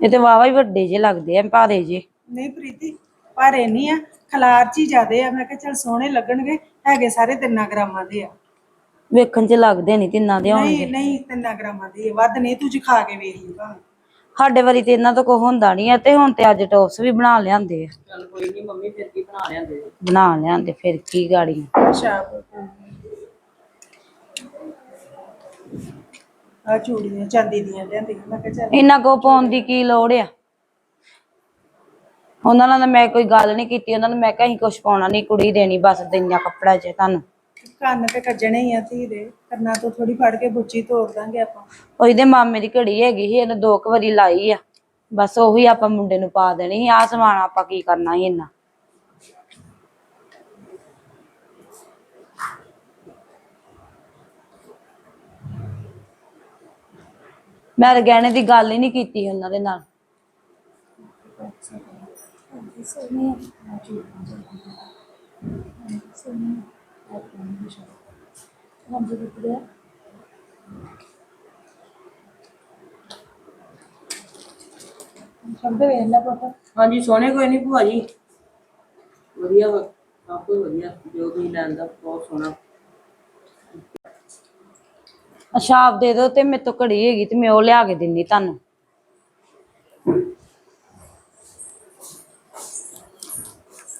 ਇਹ ਤੇ ਵਾਵਾ ਹੀ ਵੱਡੇ ਜੇ ਲੱਗਦੇ ਆ ਭਾਰੇ ਜੇ ਨਹੀਂ ਪ੍ਰੀਤੀ ਭਾਰੇ ਨਹੀਂ ਆ ਖਲਾਰ ਚ ਹੀ ਜ਼ਿਆਦੇ ਆ। ਮੈਂ ਕਿਹਾ ਚਲ ਸੋਹਣੇ ਲੱਗਣਗੇ ਹੈਗੇ ਸਾਰੇ ਤਿੰਨਾਂ ਗ੍ਰਾਮਾਂ ਦੇ ਆ। ਵੇਖਣ 'ਚ ਲੱਗਦੇ ਨਹੀਂ ਤਿੰਨਾਂ ਦੇ ਹੋਣਗੇ। ਨਹੀਂ ਨਹੀਂ ਤਿੰਨਾਂ ਗ੍ਰਾਮਾਂ ਦੇ ਆ, ਵੱਧ ਨਹੀਂ ਤੂੰ ਜੀ ਖਾ ਕੇ ਵੇਖ ਲਈ ਭਾਵੇਂ। ਸਾਡੇ ਵਾਰੀ ਤੇ ਇਹਨਾਂ ਤੋਂ ਕੁਝ ਹੁੰਦਾ ਨਹੀਂ ਆ ਤੇ ਹੁਣ ਤੇ ਅੱਜ ਟੌਪਸ ਵੀ ਬਣਾ ਲਿਆਂਦੇ ਆ। ਚੱਲ ਕੋਈ ਨਹੀਂ ਮੰਮੀ ਫਿਰ ਕੀ ਬਣਾ ਲਿਆਂਦੇ? ਬਣਾ ਲਿਆਂਦੇ ਫਿਰ ਕੀ ਗਾੜੀ। ਅੱਛਾ ਆ ਚੂੜੀਆਂ ਚਾਂਦੀ ਦੀਆਂ ਲਿਆਂਦੀਆਂ। ਮੈਂ ਕਿਹਾ ਚੱਲ ਇੰਨਾ ਕੋ ਪਾਉਣ ਦੀ ਕੀ ਲੋੜ ਆ? ਉਹਨਾਂ ਨਾਲ ਤਾਂ ਮੈਂ ਕੋਈ ਗੱਲ ਨਹੀਂ ਕੀਤੀ ਉਹਨਾਂ ਨੂੰ ਮੈਂ ਕਿਹਾ ਅਸੀਂ ਕੁਝ ਪਾਉਣਾ ਨਹੀਂ ਕੁੜੀ ਦੇਣੀ ਬਸ ਦਿੰਨਾ ਕੱਪੜਾ ਚ ਤੁਹਾਨੂੰ। ਕੰਨ ਤੇ ਕੱਜਣੇ ਹੀ ਆ ਧੀ ਦੇ ਕੰਨਾਂ ਤੋਂ ਥੋੜੀ ਫੜ ਕੇ ਬੁੱਚੀ ਤੋੜ ਦਾਂਗੇ ਆਪਾਂ। ਉਹ ਇਹਦੇ ਮਾਮੇ ਦੀ ਘੜੀ ਹੈਗੀ ਸੀ ਇਹਨੇ ਦੋ ਕੁ ਵਾਰੀ ਲਾਈ ਆ। ਬਸ ਉਹੀ ਆਪਾਂ ਮੁੰਡੇ ਨੂੰ ਪਾ ਦੇਣੀ ਸੀ ਆਹ ਸਮਾਨ ਆਪਾਂ ਕੀ ਕਰਨਾ ਸੀ ਇੰਨਾ। ਮੈਂ ਤਾਂ ਗਹਿਣੇ ਦੀ ਗੱਲ ਹੀ ਨਹੀਂ ਕੀਤੀ ਉਹਨਾਂ ਦੇ ਨਾਲ। ਹਾਂਜੀ, ਸੋਹਣੇ ਕੋਈ ਨਹੀਂ ਭੂਆ ਜੀ। ਵਧੀਆ ਵਾ, ਸਭ ਕੁਝ ਵਧੀਆ, ਜੋ ਵੀ ਲੈਣ ਦਾ ਬਹੁਤ ਸੋਹਣਾ। ਅਸ਼ਾਪ ਦੇ ਦਿਓ ਤੇ ਮੇਰੇ ਤੋਂ ਘੜੀ ਹੈਗੀ ਤੇ ਮੈਂ ਉਹ ਲਿਆ ਕੇ ਦਿੰਦੀ ਤੁਹਾਨੂੰ।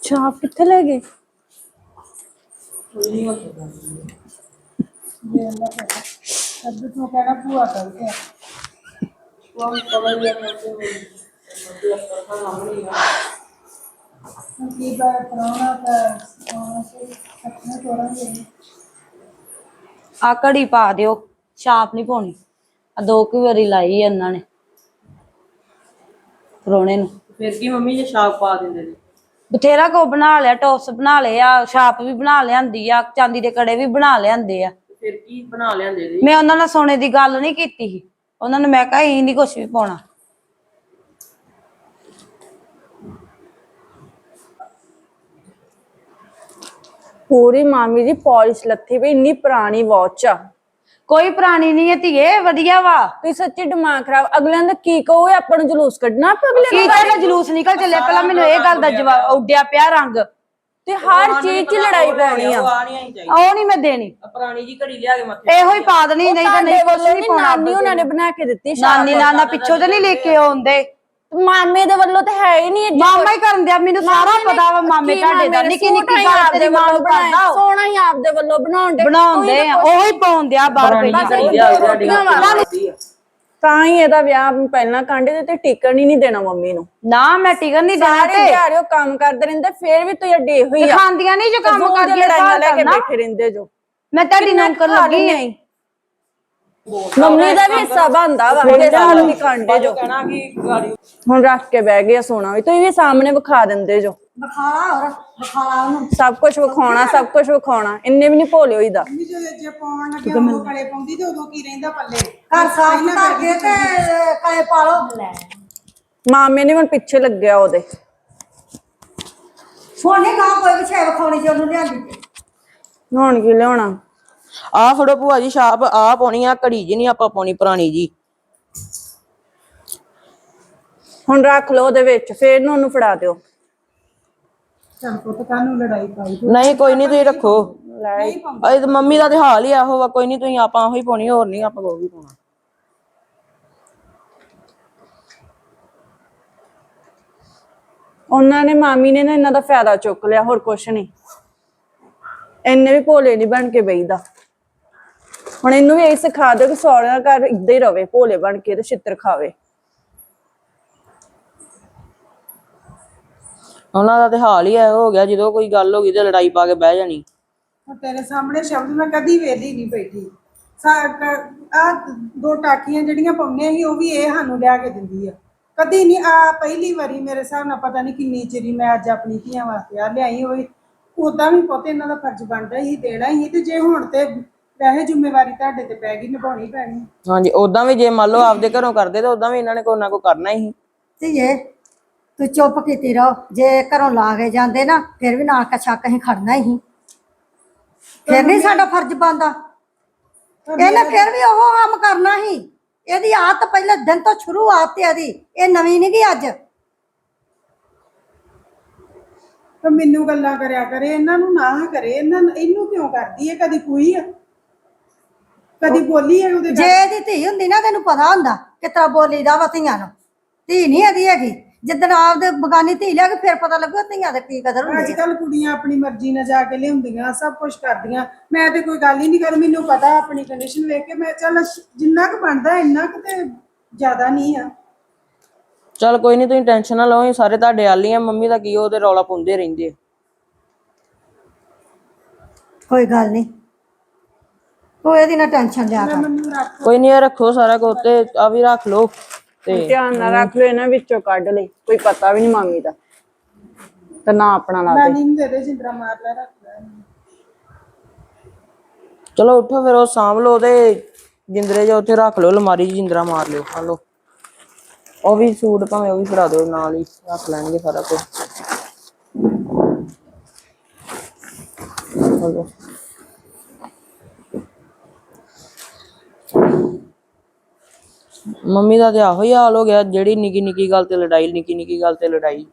ਛਾਪ ਕਿੱਥੇ ਲੈ ਗਏ? ਆ। ਘੜੀ ਪਾ ਦਿਓ। ਛਾਪ ਨਹੀਂ ਪਾਉਣੀ। ਆ ਦੋ ਕੁ ਵਾਰੀ ਲਾਈ ਆ ਉਹਨਾਂ ਨੇ ਪਰੋਣੇ ਨੂੰ। ਫਿਰ ਕੀ ਮੰਮੀ ਜੇ ਸ਼ਾਪ ਪਾ ਦਿੰਦੇ ਨੇ? ਬਥੇਰਾ ਕੋ ਬਣਾ ਲਿਆ ਟੌਪਸ ਬਣਾ ਲਏ ਆ ਛਾਪ ਵੀ ਬਣਾ ਲਿਆਂਦੀ ਆ ਚਾਂਦੀ ਦੇ ਕੜੇ ਵੀ ਬਣਾ ਲਿਆਂਦੇ ਆ। ਫਿਰ ਕੀ ਬਣਾ ਲਿਆਂਦੇ ਜੀ ਮੈਂ ਉਹਨਾਂ ਨਾਲ ਸੋਨੇ ਦੀ ਗੱਲ ਨਹੀਂ ਕੀਤੀ ਸੀ। ਉਹਨਾਂ ਨੂੰ ਮੈਂ ਕਿਹਾ ਇਹ ਨਹੀਂ ਕੁਝ ਵੀ ਪਾਉਣਾ। ਪੂਰੀ ਮਾਮੀ ਦੀ ਪਾਲਿਸ਼ ਲੱਥੀ ਵੀ ਇੰਨੀ ਪੁਰਾਣੀ ਵਾਚ ਆ। ਕੋਈ ਪੁਰਾਣੀ ਨਹੀਂ ਹੈ ਧੀਏ ਵਧੀਆ ਵਾ। ਤੁਸੀਂ ਸੱਚੀ ਦਿਮਾਗ ਖਰਾਬ। ਅਗਲਿਆਂ ਦਾ ਕੀ ਕਹੋ ਇਹ ਆਪਾਂ ਨੂੰ ਜਲੂਸ ਕੱਢਣਾ ਆਪਾਂ ਅਗਲੇ ਕੀ ਤੇਰਾ ਜਲੂਸ? ਨਿਕਲ ਚੱਲਿਆ ਪਹਿਲਾਂ ਮੈਨੂੰ ਇਹ ਗੱਲ ਦਾ ਜਵਾਬ ਉੱਡਿਆ ਪਿਆ ਰੰਗ। ਤੇ ਹਰ ਚੀਜ਼ 'ਚ ਲੜਾਈ ਪਾਉਣੀ ਆ ਉਹ ਆਣੀਆਂ ਹੀ ਚਾਹੀਦੀ ਉਹ ਨਹੀਂ ਮੈਂ ਦੇਣੀ। ਪੁਰਾਣੀ ਜੀ ਘੜੀ ਲਿਆ ਕੇ ਮੱਥੇ ਇਹੋ ਹੀ ਪਾ ਦੇਣੀ ਨਹੀਂ ਤਾਂ ਨਹੀਂ ਕੁਝ ਨਹੀਂ ਪਾਉਣਾ ਨਾਨੀ ਉਹਨਾਂ ਨੇ ਬਣਾ ਕੇ ਦਿੱਤੀ ਨਾਨੀ ਨਾਨਾ ਪਿੱਛੋਂ ਤੇ ਨਹੀਂ ਲੈ ਕੇ ਆਉਂਦੇ। ਮਾਮੇ ਦੇ ਵੱਲੋਂ ਤਾਂ ਹੈ ਹੀ ਨਹੀਂ ਇਹ ਮਾਮਾ ਹੀ ਕਰਨ ਦਿਆ ਮੈਨੂੰ ਸਾਰਾ ਪਤਾ ਵਾ ਮਾਮੇ ਤੁਹਾਡੇ ਦਾ। ਨਿੱਕੀ ਨਿੱਕੀ ਗੱਲ ਤੇਰੀ ਮਾਂ ਨੂੰ ਕਰਦਾ। ਸੋਹਣਾ ਹੀ ਆਪਦੇ ਵੱਲੋਂ ਬਣਾਉਣ ਦੇ ਬਣਾਉਂਦੇ ਆ ਉਹੀ ਪਾਉਣ ਦਿਆ ਬਾਹਰ ਆ ਤਾਂ ਹੀ ਇਹਦਾ ਵਿਆਹ ਪਹਿਲਾਂ ਕਾਂਡੇ ਦੇ ਤੇ ਟਿਕਣ ਹੀ ਨਹੀਂ ਦੇਣਾ ਮੰਮੀ ਨੂੰ। ਨਾ ਮੈਂ ਟਿਕਣ ਨਹੀਂ ਦੇਣਾ ਸਾਰੇ ਤੇ। ਦਿਹਾੜਿਓ ਕੰਮ ਕਰਦੇ ਰਹਿੰਦੇ ਫੇਰ ਵੀ ਤੁਸੀਂ ਅੱਡੇ ਹੋਈ ਆ। ਖਾਂਦੀਆਂ ਨਹੀਂ ਜੋ ਕੰਮ ਕਰਦੀਆਂ ਲੜਾਈਆਂ ਲੈ ਕੇ। ਬੈਠੇ ਰਹਿੰਦੇ ਜੋ। ਮੈਂ ਤੁਹਾਡੀ ਨੌਕਰ ਲੱਗੀ ਆ। ਮੰਮੀ ਦਾ ਵੀ ਹਿੱਸਾ ਬਣਦਾ ਵਾ ਕਿ ਸਾਨੂੰ ਵੀ ਕਾਂਡੇ ਜੋ। ਕਹਿਣਾ ਕਿ ਗਾੜੀ ਹੁਣ ਰੱਖ ਕੇ ਬਹਿ ਗਏ ਆ ਸੋਨਾ ਵੀ ਤੁਸੀਂ ਵੀ ਸਾਹਮਣੇ ਵਿਖਾ ਦਿੰਦੇ ਜੋ। ਬਖਾਲਾ ਹੋਰ ਬਖਾਲਾ ਉਹਨੂੰ। ਸਭ ਕੁਝ ਵਿਖਾਉਣਾ ਸਭ ਕੁਝ ਵਿਖਾਉਣਾ ਇੰਨੇ ਵੀ ਨਹੀਂ ਭੋਲੇ ਹੋਈਦਾ। ਵੀ ਜੇ ਜੇ ਪਾਉਣ ਲੱਗੇ ਉਦੋਂ ਕਲੇ ਪਾਉਂਦੀ ਤੇ ਉਦੋਂ ਕੀ ਰਹਿੰਦਾ ਪੱਲੇ? ਘਰ ਸਾਫ਼ ਕਰਕੇ ਤੇ ਕਲੇ ਪਾ ਲੋ ਲੈ। ਮਾਮੇ ਨੇ ਹੁਣ ਪਿੱਛੇ ਲੱਗਿਆ ਉਹਦੇ। ਸੋਨੇ ਗਾਂ ਕੋਈ ਵਿਛੇ ਵਿਖਾਉਣੀ ਜੇ ਉਹਨੂੰ ਲਿਆਂਦੀ ਹੁਣ ਕੀ ਲਿਆਉਣਾ? ਆ ਫੜੋ ਭੂਆ ਜੀ ਛਾਪ ਆ ਪਾਉਣੀ ਆ ਘੜੀ ਜੀ ਨਹੀਂ ਆਪਾਂ ਪਾਉਣੀ ਪੁਰਾਣੀ ਜੀ। ਹੁਣ ਰੱਖ ਲਓ ਉਹਦੇ ਵਿੱਚ ਫੇਰ ਨੂੰ ਉਹਨੂੰ ਫੜਾ ਦਿਓ। ਚੱਲ ਪੁੱਤ ਕਾਹਨੂੰ ਲੜਾਈ ਪਾਈ ਨਹੀਂ ਕੋਈ ਨਹੀਂ ਤੁਸੀਂ ਰੱਖੋ। ਇਹ ਤਾਂ ਮੰਮੀ ਦਾ ਤੇ ਹਾਲ ਹੀ ਇਹੋ ਵਾ ਕੋਈ ਨਹੀਂ ਤੁਸੀਂ ਆਪਾਂ ਉਹੀ ਪਾਉਣੀ ਹੋਰ ਨਹੀਂ ਆਪਾਂ ਕੋਈ ਵੀ ਪਾਉਣਾ। ਉਹਨਾਂ ਨੇ ਮਾਮੀ ਨੇ ਨਾ ਇਹਨਾਂ ਦਾ ਫਾਇਦਾ ਚੁੱਕ ਲਿਆ ਹੋਰ ਕੁਛ ਨਹੀਂ। ਇੰਨੇ ਵੀ ਭੋਲੇ ਨਹੀਂ ਬਣ ਕੇ ਬਈਦਾ ਹੁਣ ਇਹਨੂੰ ਵੀ ਇਹ ਸਿਖਾ ਦਿਓ ਕਿ ਸੌਰਿਆਂ ਘਰ ਇੱਦਾਂ ਹੀ ਰਵੇ ਭੋਲੇ ਬਣ ਕੇ ਤੇ ਛਿੱਤਰ ਖਾਵੇ। ਉਹਨਾਂ ਦਾ ਤੇ ਹਾਲ ਹੀ ਇਹੋ ਹੋ ਗਿਆ ਜਦੋਂ ਕੋਈ ਗੱਲ ਹੋ ਗਈ ਤੇ ਲੜਾਈ ਪਾ ਕੇ ਬਹਿ ਜਾਣੀ। ਹੁਣ ਤੇਰੇ ਸਾਹਮਣੇ ਸ਼ਬਦ ਮੈਂ ਕਦੀ ਵੇਲੀ ਨਹੀਂ ਬੈਠੀ। ਆ ਦੋ ਟਾਕੀਆਂ ਜਿਹੜੀਆਂ ਪਾਉਨੇ ਸੀ ਉਹ ਵੀ ਇਹ ਸਾਨੂੰ ਲਿਆ ਕੇ ਦਿੰਦੀ ਆ। ਕਦੀ ਨਹੀਂ ਆ ਪਹਿਲੀ ਵਾਰੀ ਮੇਰੇ ਹਿਸਾਬ ਨਾਲ ਪਤਾ ਨਹੀਂ ਕਿੰਨੀ ਚਿਰੀ ਮੈਂ ਅੱਜ ਆਪਣੀ ਧੀਆਂ ਵਾਸਤੇ ਆ ਲਿਆਈ ਹੋਈ। ਉਦਾਂ ਵੀ ਪੁੱਤ ਇਹਨਾਂ ਦਾ ਫਰਜ਼ ਬਣਦਾ ਹੀ ਦੇਣਾ ਹੀ ਤੇ ਜੇ ਹੁਣ ਤੇ ਵੈਸੇ ਜ਼ਿੰਮੇਵਾਰੀ ਤੁਹਾਡੇ ਤੇ ਪੈ ਗਈ ਨਿਭਾਉਣੀ ਪੈਣੀ। ਹਾਂਜੀ ਉਦਾਂ ਵੀ ਜੇ ਮੰਨ ਲਓ ਆਪਦੇ ਘਰੋਂ ਕਰਦੇ ਤਾਂ ਉਦਾਂ ਵੀ ਇਹਨਾਂ ਨੇ ਕੋਈ ਨਾ ਕੋਈ ਕਰਨਾ ਹੀ। ਧੀਏ ਤੂੰ ਚੁੱਪ ਕੀਤੀ ਰਹੋ। ਜੇ ਘਰੋਂ ਲਾ ਕੇ ਜਾਂਦੇ ਨਾ ਫਿਰ ਵੀ ਨਾਲ ਕਛਾ ਕਹੀਂ ਖੜਨਾ ਹੀ। ਫਿਰ ਨਹੀਂ ਸਾਡਾ ਫਰਜ਼ ਬਣਦਾ। ਇਹਨੇ ਫਿਰ ਵੀ ਉਹ ਕੰਮ ਕਰਨਾ ਸੀ ਇਹਦੀ ਆਦਤ ਪਹਿਲੇ ਦਿਨ ਤੋਂ ਸ਼ੁਰੂ ਆਦਤ ਹੈ ਇਹਦੀ। ਇਹ ਨਵੀਂ ਨਹੀਂ ਗਈ ਅੱਜ। ਤਾਂ ਮੈਨੂੰ ਗੱਲਾਂ ਕਰਿਆ ਕਰੇ ਇਹਨਾਂ ਨੂੰ ਨਾ ਕਰੇ ਇਹਨਾਂ ਇਹਨੂੰ ਕਿਉਂ ਕਰਦੀ ਹੈ? ਕਦੀ ਕੋਈ ਆ। ਕਦੀ ਬੋਲੀ ਹੈ ਉਹਦੇ ਜੇ ਇਹਦੀ ਧੀ ਹੁੰਦੀ ਨਾ ਤੈਨੂੰ ਪਤਾ ਹੁੰਦਾ ਕਿ ਤਰਾ ਬੋਲੀਦਾ ਵਾ ਧੀਆਂ ਨੂੰ। ਧੀ ਨਹੀਂ ਇਹਦੀ ਹੈਗੀ। ਜਿੱਦਣ ਆਪਦੇ ਬਗਾਨੀ ਧੀ ਲਿਆ ਕੇ ਫਿਰ ਪਤਾ ਲੱਗੂ ਧੀਆਂ ਦੇ ਕੀ ਕਦਰ ਹੁੰਦੀ ਅੱਜ ਕੱਲ ਕੁੜੀਆਂ ਆਪਣੀ ਮਰਜ਼ੀ ਨਾਲ ਜਾ ਕੇ ਲਿਆਉਂਦੀਆਂ ਸਭ ਕੁਝ ਕਰਦੀਆਂ। ਮੈਂ ਤੇ ਕੋਈ ਗੱਲ ਹੀ ਨਹੀਂ ਕਰ ਮੈਨੂੰ ਪਤਾ ਆਪਣੀ ਕੰਡੀਸ਼ਨ ਵੇਖ ਕੇ। ਮੈਂ ਚੱਲ ਜਿੰਨਾ ਕੁ ਬਣਦਾ ਇੰਨਾ ਕੁ ਤੇ ਜ਼ਿਆਦਾ ਨਹੀਂ ਆ। ਚਲ ਕੋਈ ਨਹੀਂ ਤੁਸੀਂ ਟੈਨਸ਼ਨ ਨਾ ਲਓ ਇਹ ਸਾਰੇ ਤੁਹਾਡੇ ਆਲੀ ਆ। ਮੰਮੀ ਦਾ ਕੀ ਉਹਦੇ ਰੌਲਾ ਪਾਉਂਦੇ ਰਹਿੰਦੇ ਆ। ਕੋਈ ਗੱਲ ਨਹੀਂ। ਤੂੰ ਇਹਦੀ ਨਾ ਟੈਨਸ਼ਨ ਲਿਆ ਕਰ। ਕੋਈ ਨਹੀਂ ਰੱਖੋ ਸਾਰਾ ਕੁਝ ਤੇ ਆ ਵੀ ਰੱਖ ਲਓ ਤੇ ਧਿਆਨ ਨਾਲ ਰੱਖ ਲਓ ਇਹਨਾਂ ਵਿੱਚੋਂ ਕੱਢ ਲਈ ਕੋਈ ਪਤਾ ਵੀ ਨਹੀਂ ਮਾਮੀ ਦਾ ਤੇ ਨਾ ਆਪਣਾ ਲਾ ਦੇ। ਨਾਨੀ ਨੂੰ ਦੇ ਦੇ ਜਿੰਦਰਾ ਮਾਰ ਲੈ ਰੱਖ ਲੈ। ਚਲੋ ਉੱਠੋ ਫਿਰ ਉਹ ਸਾਂਭ ਲਓ ਤੇ ਜਿੰਦਰੇ ਜਾ ਉੱਥੇ ਰੱਖ ਲਓ ਅਲਮਾਰੀ ਜਿੰਦਰਾ ਮਾਰ ਲਿਓ ਆ ਲਓ। ਉਹ ਵੀ ਸੂਟ ਭਾਵੇਂ ਉਹ ਵੀ ਫੜਾ ਦਿਓ ਨਾਲ ਹੀ ਰੱਖ ਲੈਣਗੇ ਸਾਰਾ ਕੁਝ ਹਲੋ ਮੰਮੀ ਦਾ ਤੇ ਆਹੋ ਹੀ ਹਾਲ ਹੋ ਗਿਆ ਜਿਹੜੀ ਨਿੱਕੀ ਨਿੱਕੀ ਗੱਲ ਤੇ ਲੜਾਈ ਨਿੱਕੀ ਨਿੱਕੀ ਗੱਲ ਤੇ ਲੜਾਈ।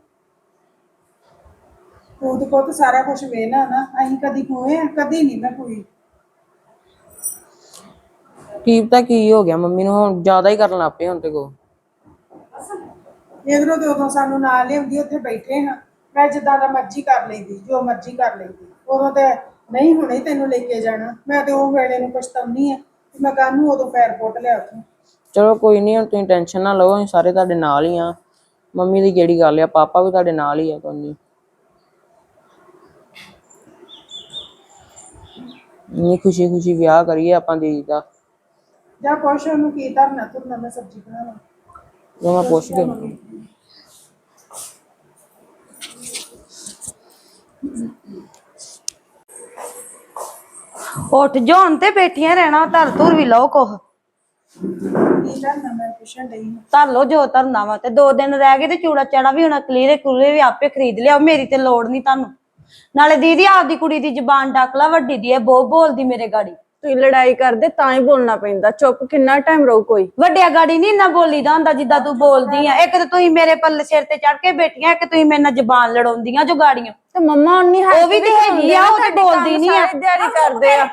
ਉਹਦੇ ਕੋਲ ਤਾਂ ਸਾਰਾ ਕੁਝ ਵੇਨਾ ਨਾ ਅਸੀਂ ਕਦੀ ਕੋਏ ਆ ਕਦੀ ਨਹੀਂ ਮੈਂ ਕੋਈ। ਕੀ ਪਤਾ ਕੀ ਹੋ ਗਿਆ ਮੰਮੀ ਨੂੰ ਹੁਣ ਜ਼ਿਆਦਾ ਹੀ ਕਰਨ ਲੱਗ ਪਏ ਹੁਣ ਤੇ ਕੋ ਇਧਰੋਂ ਤੇ ਉਦੋਂ ਸਾਨੂੰ ਨਾਲ ਲਿਆਉਂਦੀ ਉੱਥੇ ਬੈਠੇ ਹਾਂ। ਮੈਂ ਜਿੱਦਾਂ ਦਾ ਮਰਜ਼ੀ ਕਰ ਲੈਂਦੀ ਜੋ ਮਰਜ਼ੀ ਕਰ ਲੈਂਦੀ ਉਦੋਂ ਤੇ ਨਹੀਂ ਹੁਣੇ ਤੈਨੂੰ ਲੈ ਕੇ ਜਾਣਾ। ਮੈਂ ਤੇ ਉਹ ਵੇਲੇ ਨੂੰ ਪਛਤਾਉਣੀ ਆ ਮੈਂ ਕਾਹਨੂੰ ਉਦੋਂ ਪੈਰ ਪੁੱਟ ਲਿਆ ਉੱਥੋਂ। ਚਲੋ ਕੋਈ ਨਹੀਂ ਹੁਣ ਤੁਸੀਂ ਟੈਨਸ਼ਨ ਨਾ ਲਓ ਅਸੀਂ ਸਾਰੇ ਤੁਹਾਡੇ ਨਾਲ ਹੀ ਆ। ਮੰਮੀ ਦੀ ਜਿਹੜੀ ਗੱਲ ਆ ਪਾਪਾ ਵੀ ਤੁਹਾਡੇ ਨਾਲ ਹੀ ਆ ਕੋਈ ਨਹੀਂ ਨਹੀਂ ਖੁਸ਼ੀ ਖੁਸ਼ੀ ਵਿਆਹ ਕਰੀਏ ਆਪਾਂ ਦੀ ਦਾ। ਜਾਂ ਪੁੱਛ ਉਹਨੂੰ ਕੀ ਧਰਨਾ ਤੁਰਨਾ ਮੈਂ ਸਬਜ਼ੀ ਬਣਾਵਾਂ। ਜੋ ਮੈਂ ਪੁੱਛ ਕੇ ਉੱਠ ਜੋਨ ਤੇ ਬੈਠੀਆਂ ਰਹਿਣਾ ਧਰ ਧੁਰ ਵੀ ਲਓ ਕੁਛ। ਕੀ ਧਰਨਾ ਮੈਂ ਪੁੱਛਣ ਡਈ ਹਾਂ। ਧਰ ਲਓ ਜੋ ਧਰਨਾ ਵਾ ਤੇ ਦੋ ਦਿਨ ਰਹਿ ਗਏ ਤੇ ਚੂੜਾ ਚਾੜਾ ਵੀ ਹੁਣ ਕਲੀਰੇ ਕੁਲੇ ਵੀ ਆਪੇ ਖਰੀਦ ਲਿਆਓ ਮੇਰੀ ਤੇ ਲੋੜ ਨਹੀਂ ਤੁਹਾਨੂੰ। ਨਾਲੇ ਦੀਦੀ ਆਪਦੀ ਕੁੜੀ ਦੀ ਜ਼ਬਾਨ ਡੱਕ ਲਾ ਵੱਡੀ ਦੀ ਇਹ ਬਹੁਤ ਬੋਲਦੀ ਮੇਰੇ ਗਾੜੀ। ਤੁਸੀਂ ਲੜਾਈ ਕਰਦੇ ਤਾਂ ਹੀ ਬੋਲਣਾ ਪੈਂਦਾ ਚੁੱਪ ਕਿੰਨਾ ਟਾਈਮ ਰਹੂ ਕੋਈ? ਵੱਡਿਆ ਗਾੜੀ ਨਹੀਂ ਇੰਨਾ ਬੋਲੀਦਾ ਹੁੰਦਾ ਜਿੱਦਾਂ ਤੂੰ ਬੋਲਦੀ ਆ ਇੱਕ ਤਾਂ ਤੁਸੀਂ ਮੇਰੇ ਪੱਲੇ ਸਿਰ ਤੇ ਚੜ ਕੇ ਬੈਠੀਆਂ ਇੱਕ ਤੁਸੀਂ ਮੇਰੇ ਨਾਲ ਜ਼ਬਾਨ ਲੜਾਉਂਦੀਆਂ ਜੋ ਗਾੜੀਆਂ। ਤੇ ਮੰਮਾ ਉਨੀ ਉਹ ਵੀ ਤੇ ਹੈਗੀ ਆ, ਉਹ ਤੇ ਬੋਲਦੀ ਨੀ ਆ। ਦਿਹਾੜੀ ਕਰਦੇ ਆ।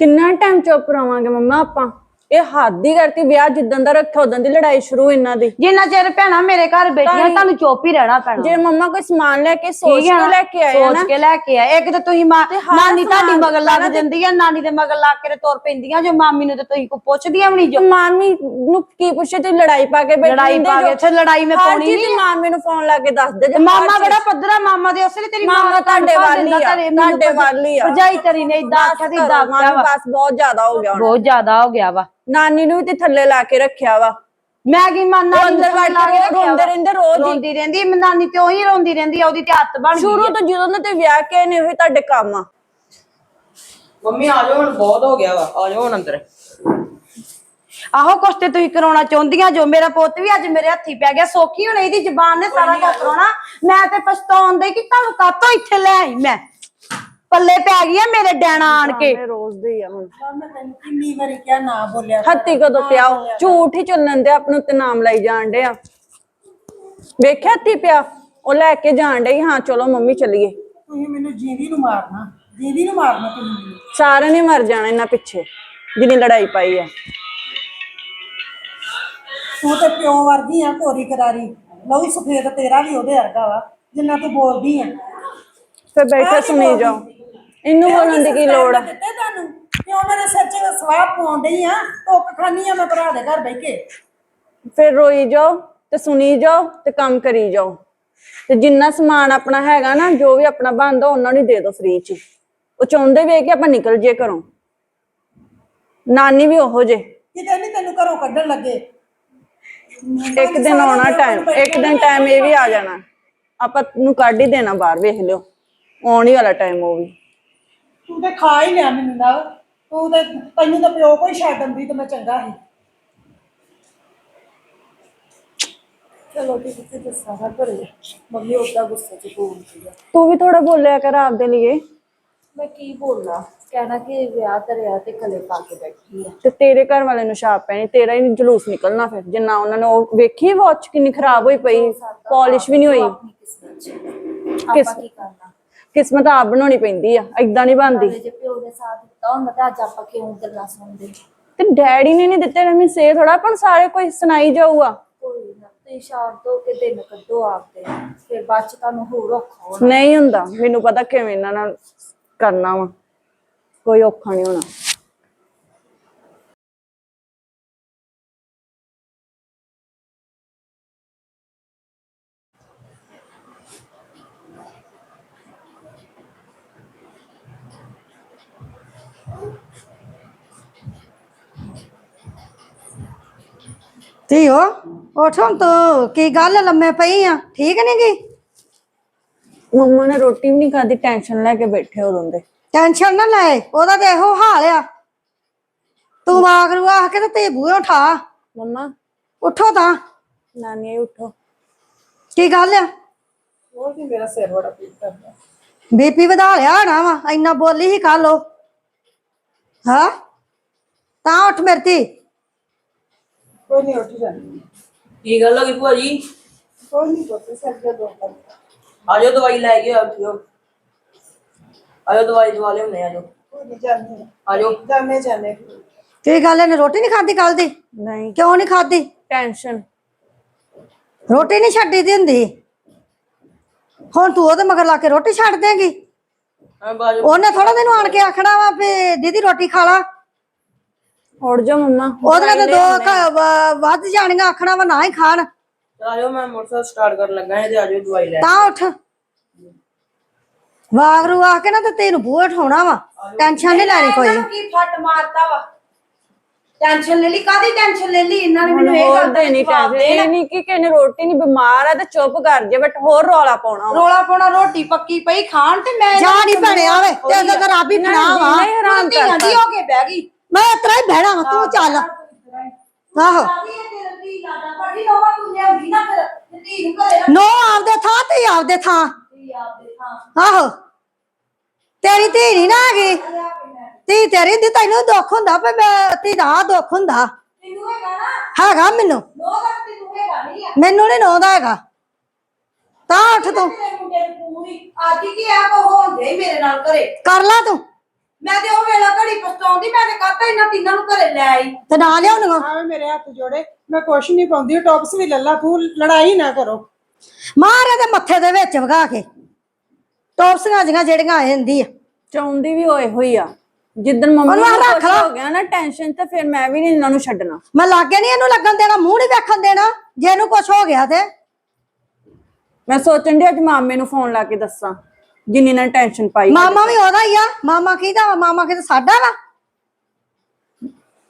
ਕਿੰਨਾ ਟਾਈਮ ਚੁੱਪ ਰਵਾਂਗੇ ਮੰਮਾ ਆਪਾਂ? ਇਹ ਹੱਦ ਹੀ ਕਰਤੀ ਵਿਆਹ ਜਿੱਦਣ ਦਾ ਰੱਖਿਆ ਉਦੋਂ ਦੀ ਲੜਾਈ ਸ਼ੁਰੂ ਇਹਨਾਂ ਦੀ। ਜਿੰਨਾ ਚਿਰ ਭੈਣਾ ਮੇਰੇ ਘਰ ਬੈਠੀਆਂ ਤੁਹਾਨੂੰ ਚੁੱਪ ਹੀ ਰਹਿਣਾ ਪੈਣਾ। ਜੇ ਮੰਮਾ ਕੋਈ ਸਮਾਨ ਲੈ ਕੇ ਸੋਚ ਠੀਕ ਕੇ ਨਾ? ਲੈ ਕੇ ਆਏ ਆ ਸੋਚ ਨਾ ਕੇ ਲੈ ਕੇ ਆਏ। ਇੱਕ ਤਾਂ ਤੁਸੀਂ ਮਾਂ ਹਰ ਨਾਨੀ ਤੁਹਾਡੀ ਸਮਾਨ ਮਗਰ ਲੱਗ ਜਾਂਦੀ ਆ ਨਾਨੀ ਦੇ ਮਗਰ ਲੱਗ ਕੇ ਤੇ ਤੁਰ ਪੈਂਦੀਆਂ ਜੋ ਮਾਮੀ ਨੂੰ ਤੇ ਤੁਸੀਂ ਕੋ ਪੁੱਛਦੀਆਂ ਵੀ ਨਹੀਂ ਜੋ। ਮਾਮੀ ਨੂੰ ਕੀ ਪੁੱਛੇ ਤੇ ਲੜਾਈ ਪਾ ਕੇ ਬੈਠੀ ਲੜਾਈ ਪਾ ਜੋ। ਕੇ ਇੱਥੇ ਲੜਾਈ ਮੈਂ ਹਰ ਪਾਉਣੀ ਚੀਜ਼ ਨਹੀਂ ਮਾਮੀ ਨੂੰ ਫੋਨ ਲਾ ਕੇ ਦੱਸ ਦੇ ਜੇ ਮਾਮਾ ਹਰ ਬੜਾ ਪੱਧਰਾ ਮਾਮਾ ਦੇ ਉਸੇ ਲਈ ਤੇਰੀ ਮਾਂ ਤੁਹਾਡੇ ਵੱਲ ਹੀ ਆ, ਤੁਹਾਡੇ ਵੱਲ ਹੀ ਆ। ਭਰਜਾਈ ਤੇਰੀ ਨੇ ਇਦਾਂ ਆਖਿਆ ਤੇ ਇਦਾਂ ਆਖਿਆ ਵਾ। ਬਸ ਬਹੁਤ ਜ਼ਿਆਦਾ ਹੋ ਗਿਆ ਹੁਣ। ਬਹੁਤ ਜ਼ਿਆਦਾ ਹੋ ਗਿਆ ਵਾ। ਨਾਨੀ ਨੂੰ ਵੀ ਤੇ ਥੱਲੇ ਲਾ ਕੇ ਰੱਖਿਆ ਵਾ। ਮੈਂ ਕੀ ਮੰਨਣਾ ਉਹ ਅੰਦਰ ਵੜ ਕੇ ਰੋਂਦੇ ਰਹਿੰਦੇ ਰੋਜ਼ ਹੀ। ਰੋਂਦੀ ਰਹਿੰਦੀ ਮੈਂ ਨਾਨੀ ਤੇ ਉਹੀ ਰੋਂਦੀ ਰਹਿੰਦੀ ਆ ਉਹਦੀ ਤੇ ਹੱਥ ਬਣ ਗਈ ਸ਼ੁਰੂ। ਤੋਂ ਜਦੋਂ ਦੇ ਤੇ ਵਿਆਹ ਕੇ ਨੇ ਉਹੀ ਤੁਹਾਡੇ ਕੰਮ ਆ। ਮੰਮੀ ਆ ਜਾਓ ਹੁਣ ਬਹੁਤ ਹੋ ਗਿਆ ਵਾ। ਆ ਜਾਓ ਹੁਣ ਅੰਦਰ। ਆਹੋ ਕੁਛ ਤੇ ਤੁਸੀਂ ਕਰਾਉਣਾ ਚਾਹੁੰਦੀਆਂ ਜੋ ਮੇਰਾ ਪੁੱਤ ਵੀ ਅੱਜ ਮੇਰੇ ਹੱਥੀ ਪੈ ਗਿਆ ਸੋਖੀ ਹੁਣ ਇਹਦੀ ਜ਼ਬਾਨ ਨੇ ਸਾਰਾ ਕੁਝ ਕਰਾਉਣਾ। ਮੈਂ ਤੇ ਪਛਤਾਉਂਦੇ ਕਿ ਤੁਹਾਨੂੰ ਕਾਤੋਂ ਇੱਥੇ ਲੈ ਆਈ ਮੈਂ? ਪੱਲੇ ਪੈ ਗਈ ਆ ਮੇਰੇ ਡੈਣਾ ਆਣ ਕੇ। ਇਹ ਰੋਜ਼ ਦੇ ਹੀ ਆ ਹੁਣ ਮੈਂ ਤੈਨੂੰ ਕਿੰਨੀ ਵਾਰੀ ਕਿਹਾ ਨਾ ਬੋਲਿਆ ਹੱਤੀ ਕਦੋਂ ਪਿਆ? ਉਹ? ਝੂਠ ਹੀ ਚੱਲਣ ਦੇ ਆਪਣੇ ਉੱਤੇ ਨਾਮ ਲਾਈ ਜਾਣ ਡੇ ਆ ਵੇਖਿਆ ਹੱਤੀ ਪਿਆ? ਉਹ ਲੈ ਕੇ ਜਾਣ ਡੇ ਹਾਂ ਚਲੋ ਮੰਮੀ ਚੱਲੀਏ। ਤੁਸੀਂ ਮੈਨੂੰ ਜੀਂਦੀ ਨੂੰ ਮਾਰਨਾ। ਜੀਂਦੀ ਨੂੰ ਮਾਰਨਾ ਤੁਸੀਂ ਮੈਨੂੰ। ਸਾਰਿਆਂ ਨੇ ਮਰ ਜਾਣਾ ਇਹਨਾਂ ਪਿੱਛੇ ਜਿੰਨੀ ਲੜਾਈ ਪਾਈ ਆ। ਤੂੰ ਤੇ ਪਿਓ ਵਰਗੀ ਆ ਕੋਰੀ ਕਰਾਰੀ। ਲਹੂ ਸਫੇਦ ਤੇਰਾ ਵੀ ਉਹਦੇ ਵਰਗਾ ਵਾ ਜਿੰਨਾ ਤੂੰ ਬੋਲਦੀ ਆ। ਫਿਰ ਬੈਠੇ ਸੁਣੀ ਜਾਓ। ਇਹਨੂੰ ਬੋਲਣ ਦੀ ਕੀ ਲੋੜ ਆ? ਦਿੱਤੇ ਤੁਹਾਨੂੰ? ਕਿਉਂ ਮੇਰੇ ਸਿਰ 'ਚ ਸਵਾਹ ਪਾਉਣ ਡਈ ਆ? ਟੁੱਕ ਖਾਨੀ ਆ ਮੈਂ ਭਰਾ ਦੇ ਘਰ ਬਹਿ ਕੇ। ਫਿਰ ਰੋਈ ਜਾਓ ਤੇ ਸੁਣੀ ਜਾਓ ਤੇ ਕੰਮ ਕਰੀ ਜਾਓ। ਤੇ ਜਿੰਨਾ ਸਮਾਨ ਆਪਣਾ ਹੈਗਾ ਨਾ ਜੋ ਵੀ ਆਪਣਾ ਬਣਦਾ ਉਹਨਾਂ ਨੂੰ ਹੀ ਦੇ ਦਿਓ ਫ੍ਰੀ ਚ। ਹੀ। ਉਹ ਚਾਹੁੰਦੇ ਵੇ ਕਿ ਆਪਾਂ ਨਿਕਲ ਜੇ ਘਰੋਂ। ਨਾਨੀ ਵੀ ਉਹੋ ਜੇ। ਕਿਤੇ ਨਹੀਂ ਤੈਨੂੰ ਘਰੋਂ ਕੱਢਣ ਲੱਗੇ। ਇੱਕ ਦਿਨ ਆਉਣਾ ਟਾਈਮ ਇੱਕ ਦਿਨ ਟਾਈਮ ਇਹ ਵੀ ਆ ਜਾਣਾ। ਆਪਾਂ ਨੂੰ ਕੱਢ ਹੀ ਦੇਣਾ ਬਾਹਰ ਵੇਖ ਲਿਓ। ਆਉਣ ਹੀ ਵਾਲਾ ਟਾਈਮ ਉਹ ਵੀ। ਤੂੰ ਤੇ ਖਾ ਹੀ ਲਿਆ ਮੈਨੂੰ ਨਾ ਤੂੰ ਤੇ ਤੈਨੂੰ ਤਾਂ ਪਿਓ ਕੋਈ ਛੱਡ ਦਿੰਦੀ ਤੇ ਮੈਂ ਚੰਗਾ ਸੀ। ਚਲੋ ਤੇ ਸਾਰਾ ਘਰੇ ਮੰਮੀ ਉਹਦਾ ਗੁੱਸੇ ਚ ਬੋਲਦੀ ਆ। ਤੂੰ ਵੀ ਥੋੜਾ ਬੋਲਿਆ ਕਰ ਆਪਦੇ ਲਈ ਮੈਂ ਕੀ ਬੋਲਣਾ ਕਹਿਣਾ ਕਿ ਵਿਆਹ ਧਰਿਆ ਤੇ ਕਲੇ ਪਾ ਕੇ ਬੈਠੀ ਆ। ਤੇ ਤੇਰੇ ਘਰ ਵਾਲੇ ਨੂੰ ਛਾਪ ਪੈਣੀ ਤੇਰਾ ਹੀ ਜਲੂਸ ਨਿਕਲਣਾ ਫਿਰ। ਜਿੰਨਾ ਉਹਨਾਂ ਨੇ ਉਹ ਵੇਖੀ ਵਾਚ ਕਿੰਨੀ ਖਰਾਬ ਹੋਈ ਪਈ ਪਾਲਿਸ਼ ਵੀ ਨਹੀਂ ਹੋਈ। ਕਿਸ- ਆਪਾਂ ਕੀ ਕਰਨਾ ਕਿਸਮਤ ਆਪ ਬਣਾਉਣੀ ਪੈਂਦੀ ਆ ਐਦਾਂ ਨਹੀਂ ਬਣਦੀ। ਨਾਲੇ ਜੇ ਪਿਓ ਨੇ ਸਾਥ ਦਿੱਤਾ ਹੁੰਦਾ ਤਾਂ ਅੱਜ ਆਪਾਂ ਕਿਉਂ ਗੱਲਾਂ ਸੁਣਦੇ? ਤੇ ਡੈਡੀ ਨੇ ਨਹੀਂ ਦਿੱਤੇ ਨਵੀਂ ਸੇ ਥੋੜਾ ਆਪਾਂ ਨੂੰ ਸਾਰੇ ਕੋਈ ਸੁਣਾਈ ਜਾਊਗਾ। ਕੋਈ ਨਾ ਤੇ ਸ਼ਾਮ ਤੋਂ ਕੇ ਦਿਨ ਕੱਢੋ ਆਪਦੇ। ਫਿਰ ਬਾਅਦ ਚ ਤੁਹਾਨੂੰ ਹੋਰ ਔਖਾ ਹੋਣਾ। ਨਹੀਂ ਹੁੰਦਾ ਮੈਨੂੰ ਪਤਾ ਕਿਵੇਂ ਇਹਨਾਂ ਨਾਲ ਕਰਨਾ ਵਾ। ਕੋਈ ਔਖਾ ਨਹੀਂ ਹੋਣਾ। ਧੀਓ ਉੱਠ ਤੂੰ ਕੀ ਗੱਲ ਲੰਮੇ ਪਈ ਆ? ਠੀਕ ਨਹੀਂ ਗੀ? ਮੰਮਾ ਨੇ ਰੋਟੀ ਵੀ ਨਹੀਂ ਖਾਦੀ ਟੈਨਸ਼ਨ ਲੈ ਕੇ ਬੈਠੇ ਉਦੋਂ ਦੇ। ਟੈਨਸ਼ਨ ਨਾ ਲੈ ਉਹਦਾ ਤੇ ਇਹੋ ਹਾਲ ਆ। ਤੂੰ ਵਾਗਰੂ ਆਖ ਕੇ ਤੇ ਤੇ ਬੂਹੇ ਉਠਾ। ਮੰਮਾ। ਉੱਠੋ ਤਾਂ। ਨਾਨੀ ਉੱਠੋ। ਕੀ ਗੱਲ ਆ? ਉਹ ਵੀ ਮੇਰਾ ਸਿਰ ਬੜਾ ਪੀੜ ਕਰਦਾ। ਬੀਪੀ ਵਧਾ ਲਿਆ ਨਾ ਵਾ ਇੰਨਾ ਬੋਲੀ ਹੀ ਕੱਲ ਉਹ ਹਾਂ? ਤਾਂ ਉੱਠ ਮੇਰੀ ਧੀ। ਕੋਈ ਨਹੀਂ ਉੱਠ ਜਾਂਦੀ ਕੀ ਗੱਲ ਹੋ ਗਈ ਭੂਆ ਜੀ? ਕੋਈ ਨਹੀਂ ਪੁੱਤ ਸਿਰ ਦੇ ਦੋ ਕਰ ਆਜੋ ਦਵਾਈ ਲੈ ਕੇ ਆਜੋ। ਆਜੋ ਦਵਾਈ ਦਵਾ ਲਿਆਉਂਦੇ ਆਜੋ। ਕੋਈ ਨਹੀਂ ਜਾਂਦੇ ਆਜੋ। ਜਾਣੇ ਜਾਣੇ ਕੀ ਗੱਲ ਇਹਨੇ ਰੋਟੀ ਨਹੀਂ ਖਾਧੀ ਕੱਲ ਦੀ? ਨਹੀਂ। ਕਿਉਂ ਨਹੀਂ ਖਾਧੀ? ਟੈਨਸ਼ਨ। ਰੋਟੀ ਨਹੀਂ ਛੱਡੀ ਦੀ ਹੁੰਦੀ? ਹੁਣ ਤੂੰ ਉਹਦੇ ਮਗਰ ਲਾ ਕੇ ਰੋਟੀ ਛੱਡ ਦੇਂਗੀ? ਮੈਂ ਬਾਜੋ। ਉਹਨੇ ਥੋੜਾ ਦਿਨ ਆਣ ਕੇ ਆਖਣਾ ਵਾ ਵੀ ਦੀਦੀ ਰੋਟੀ ਖਾ ਲਾ। ਉੱਠ ਜਾ ਮੰਮਾ। ਉਹਦੇ ਨਾਲ ਤੇ ਦੋ ਵ- ਵੱਧ ਜਾਣੀਆਂ ਆਖਣਾ ਵਾ ਨਾ ਹੀ ਖਾਣ। ਆਜੋ ਮੈਂ ਮੋਟਰਸਾਈਕਲ ਸਟਾਰਟ ਕਰਨ ਲੱਗਾ ਹਾਂ ਤੇ ਆਜੋ ਦਵਾਈ ਲੈ ਤਾਂ ਉੱਠ। ਵਾਗਰੂ ਆ ਕੇ ਨਾ ਤੇ ਤੈਨੂੰ ਬੂਹੇ ਉਠਾਉਣਾ ਵਾ। ਟੈਨਸ਼ਨ ਨਹੀਂ ਲੈਣੀ ਕੋਈ। ਕੀ ਫੱਟ ਮਾਰਤਾ ਵਾ? ਟੈਨਸ਼ਨ ਲੈ ਲਈ ਕਾਦੀ ਟੈਨਸ਼ਨ ਲੈ ਲਈ? ਇਹਨਾਂ ਨੇ ਮੈਨੂੰ ਇਹ ਹੋਰ ਗੱਲ ਦਾ ਨਹੀਂ ਜਵਾਬ ਟੈਨਸ਼ਨ ਇਹ ਨਹੀਂ ਕਿ ਕਿਸੇ ਨੇ ਰੋਟੀ ਨਹੀਂ ਬਿਮਾਰ ਆ ਤੇ ਚੁੱਪ ਕਰ ਜੇ ਬਟ ਹੋਰ ਰੌਲਾ ਪਾਉਣਾ ਵਾ। ਰੋਲਾ ਪਾਉਣਾ ਰੋਟੀ ਪੱਕੀ ਪਈ ਖਾਣ ਤੇ ਮੈਂ ਜਾ ਨਹੀਂ ਭੈਣੇ ਆਵੇ। ਤੇ ਇਹਦਾ ਤਾਂ ਰੱਬ ਹੀ ਬਣਾ ਵਾ। ਨਹੀਂ ਹਰਾਮ ਧੀਆਂ ਕਰਤਾ। ਦੀ ਹੋ ਕੇ ਬਹਿ ਗਈ। ਮੈਂ ਇਤਰਾ ਹੀ ਬਹਿਣਾ ਤੂੰ ਚੱਲ। ਆਹੋ। ਨੋ ਆਪਦੇ ਥਾਂ ਤੇ ਆਪਦੇ ਥਾਂ। ਆਹੋ। ਤੇਰੀ ਧੀ ਨਹੀਂ ਨਾ ਹੈਗੀ। ਧੀ ਤੇਰੀ ਹੁੰਦੀ ਤੈਨੂੰ ਦੁੱਖ ਹੁੰਦਾ ਪਰ ਮੈਂ ਧੀ ਦਾ ਦੁੱਖ ਹੁੰਦਾ। ਹੈਗਾ ਮੈਨੂੰ। ਮੈਨੂੰ ਨਹੀਂ ਨੋਦਾ ਹੈਗਾ। ਤਾਂ ਉੱਠ ਤੂੰ। ਅੱਜ ਕੀ ਆ ਕੋ ਹੋਂਦੇ ਮੇਰੇ ਨਾਲ ਘਰੇ। ਕਰ ਲਾ ਤੂੰ। ਮੈਂ ਤੇ ਉਹ ਵੇਲਾ ਘੜੀ ਪਛਤਾਉਂਦੀ ਮੈਂ ਤੇ ਕਾਹਤਾ ਇਹਨਾਂ ਤਿੰਨਾਂ ਨੂੰ ਘਰੇ ਲੈ ਆਈ? ਤੇ ਨਾ ਲਿਆਉਣਗਾ ਆਵੇ ਮੇਰੇ ਹੱਥ ਜੋੜੇ ਮੈਂ ਕੁਛ ਨਹੀਂ ਪਾਉਂਦੀ ਟੌਪਸ ਵੀ ਲੱਲਾ ਤੂੰ ਲੜਾਈ ਨਾ ਕਰੋ। ਮਾਰ ਇਹਦੇ ਮੱਥੇ ਦੇ ਵਿੱਚ ਵਗਾ ਕੇ। ਟੋਪਸੀਆਂ ਜੀਆਂ ਜਿਹੜੀਆਂ ਆ ਜਾਂਦੀ ਆ। ਚਾਹੁੰਦੀ ਵੀ ਹੋਏ ਹੋਈ ਆ। ਜਿੱਦਣ ਮੰਮੀ ਉਹਨੂੰ ਨੂੰ ਰੱਖ ਕੁਛ ਲਾ। ਹੋ ਗਿਆ ਨਾ ਟੈਨਸ਼ਨ ਤੇ ਫਿਰ ਮੈਂ ਵੀ ਨਹੀਂ ਇਹਨਾਂ ਨੂੰ ਛੱਡਣਾ। ਮੈਂ ਲਾਗੇ ਨਹੀਂ ਇਹਨੂੰ ਲੱਗਣ ਦੇਣਾ ਮੂੰਹ ਨਹੀਂ ਵੇਖਣ ਦੇਣਾ ਜੇ ਇਹਨੂੰ ਕੁਝ ਹੋ ਗਿਆ ਤੇ। ਮੈਂ ਸੋਚਣ ਦੀ ਅੱਜ ਮਾਮੇ ਨੂੰ ਫੋਨ ਲਾ ਕੇ ਦੱਸਾਂ। ਜਿੰਨੀ ਨਾਲ ਟੈਨਸ਼ਨ ਪਾਈ ਮਾਮਾ ਵੀ ਉਹਦਾ ਹੀ ਆ। ਮਾਮਾ ਕਿਹਦਾ ਵਾ? ਮਾਮਾ ਕਿਤੇ ਸਾਡਾ ਵਾ?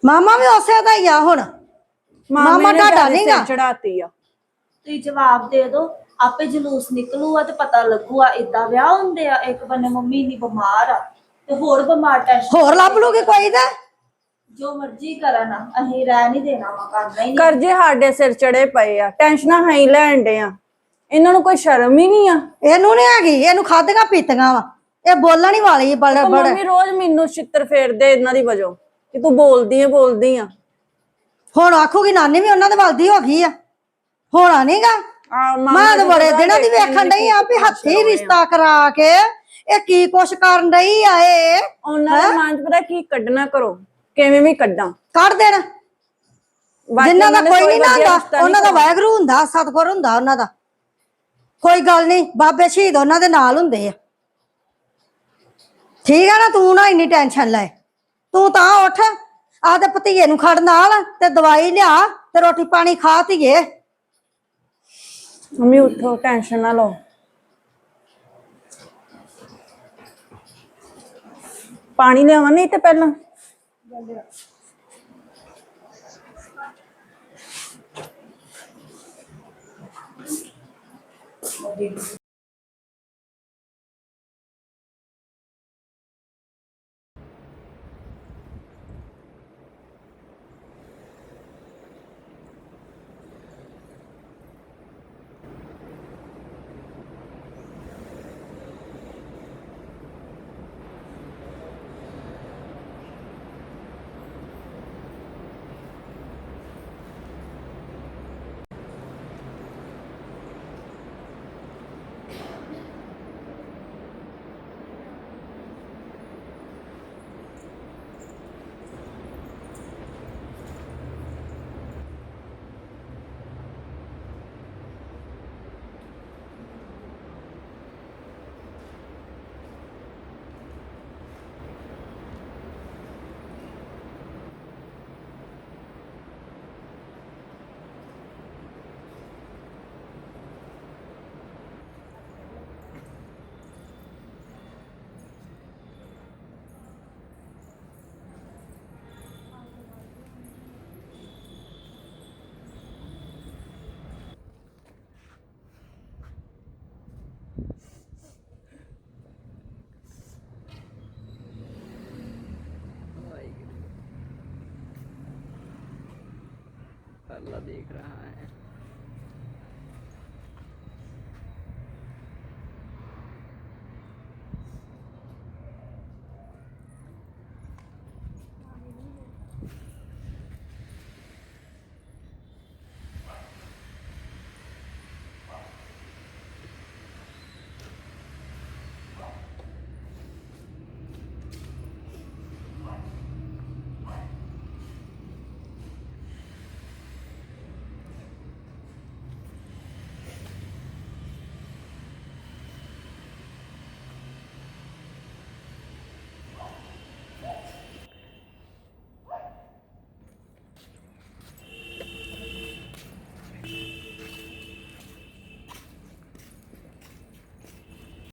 ਮਾਮਾ ਵੀ ਉਸੇ ਦਾ ਹੀ ਆ ਹੁਣ। ਮਾਮਾ ਤੁਹਾਡਾ ਨਹੀਂਗਾ ਚੜਾਤੀ ਆ। ਤੁਸੀਂ ਜਵਾਬ ਦੇ ਦਿਓ। ਆਪੇ ਜਲੂਸ ਨਿਕਲੂਗਾ ਤੇ ਪਤਾ ਲੱਗੂਗਾ ਇਦਾਂ ਵਿਆਹ ਹੁੰਦੇ ਆ। ਇੱਕ ਬੰਨੇ ਮੰਮੀ ਨਹੀਂ ਬਿਮਾਰ ਆ ਤੇ ਹੋਰ ਬਿਮਾਰ ਟੈਨਸ਼ਨ ਹੋਰ ਲੱਭ ਲੂਗੀ ਕੋਈ ਤੇ? ਜੋ ਮਰਜ਼ੀ ਕਰਨ ਅਸੀਂ ਰਹਿ ਨਹੀਂ ਦੇਣਾ ਵਾ ਕਰਨਾ ਹੀ ਨਹੀਂ। ਕਰਜ਼ੇ ਸਾਡੇ ਸਿਰ ਚੜੇ ਪਏ ਆ। ਟੈਨਸ਼ਨਾਂ ਹੈ ਹੀ ਲੈਣ ਡੇ ਆ। ਇਹਨਾਂ ਨੂੰ ਕੋਈ ਸ਼ਰਮ ਹੀ ਨਹੀਂ ਆ। ਇਹਨੂੰ ਨਹੀਂ ਹੈਗੀ ਇਹਨੂੰ ਖਾਧੀਆਂ ਪੀਤੀਆਂ ਵਾ। ਇਹ ਬੋਲਣ ਹੀ ਵਾਲੀ ਬੜ ਤੇ ਬੜ। ਮੰਮੀ ਰੋਜ਼ ਮੈਨੂੰ ਛਿੱਤਰ ਫੇਰਦੇ ਇਹਨਾਂ ਦੀ ਵਜੋਂ ਕਿ ਤੂੰ ਬੋਲਦੀ ਆ ਬੋਲਦੀ ਆ। ਹੁਣ ਆਖੂਗੀ ਨਾਨੀ ਵੀ ਉਹਨਾਂ ਦੇ ਵੱਲਦੀ ਹੋ ਗਈ ਆ। ਹੋਣਾ ਨਹੀਂਗਾ ਆ ਮੈਂ ਤਾਂ ਬੜੇ ਦਿਨਾਂ ਦੀ ਵੇਖਣ ਡਈ ਆ ਵੀ ਹੱਥੀ ਰਿਸ਼ਤਾ ਕਰਾ ਕੇ ਇਹ ਕੀ ਕੁਛ ਕਰਨ ਡਈ ਆ ਇਹ? ਉਹਨਾਂ ਦੇ ਮਨ ਚ ਪਤਾ ਕੀ ਕੱਢਣਾ ਕਰੋ ਕਿਵੇਂ ਵੀ ਕੱਢਾਂ। ਕੱਢ ਦੇਣ। ਬਾਕੀ ਜਿਨ੍ਹਾਂ ਦਾ ਉਹਨਾਂ ਨੇ ਕੋਈ ਨਹੀਂ ਨਾ ਵਧੀਆ ਹੁੰਦਾ ਰਿਸ਼ਤਾ ਉਹਨਾਂ ਦਾ। ਵਾਹਿਗੁਰੂ ਹੁੰਦਾ ਸਤਿਗੁਰ ਹੁੰਦਾ ਉਹਨਾਂ ਦਾ। ਕੋਈ ਗੱਲ ਨਹੀਂ, ਬਾਬੇ ਸ਼ਹੀਦ ਉਹਨਾਂ ਦੇ ਨਾਲ ਹੁੰਦੇ ਆ। ਠੀਕ ਆ ਨਾ, ਤੂੰ ਨਾ ਇੰਨੀ ਟੈਨਸ਼ਨ ਲੈ। ਤੂੰ ਤਾਂ ਉੱਠ ਆਦੇ ਭਤੀਏ ਨੂੰ ਖੜ ਨਾਲ ਤੇ ਦਵਾਈ ਲਿਆ ਤੇ ਰੋਟੀ ਪਾਣੀ ਖਾ ਧੀਏ। ਮੰਮੀ, ਉੱਠੋ, ਟੈਨਸ਼ਨ ਨਾ ਲਓ। ਪਾਣੀ ਲਿਆਵਾਂ ਨਹੀਂ ਤੇ ਪਹਿਲਾਂ? of देख रहा है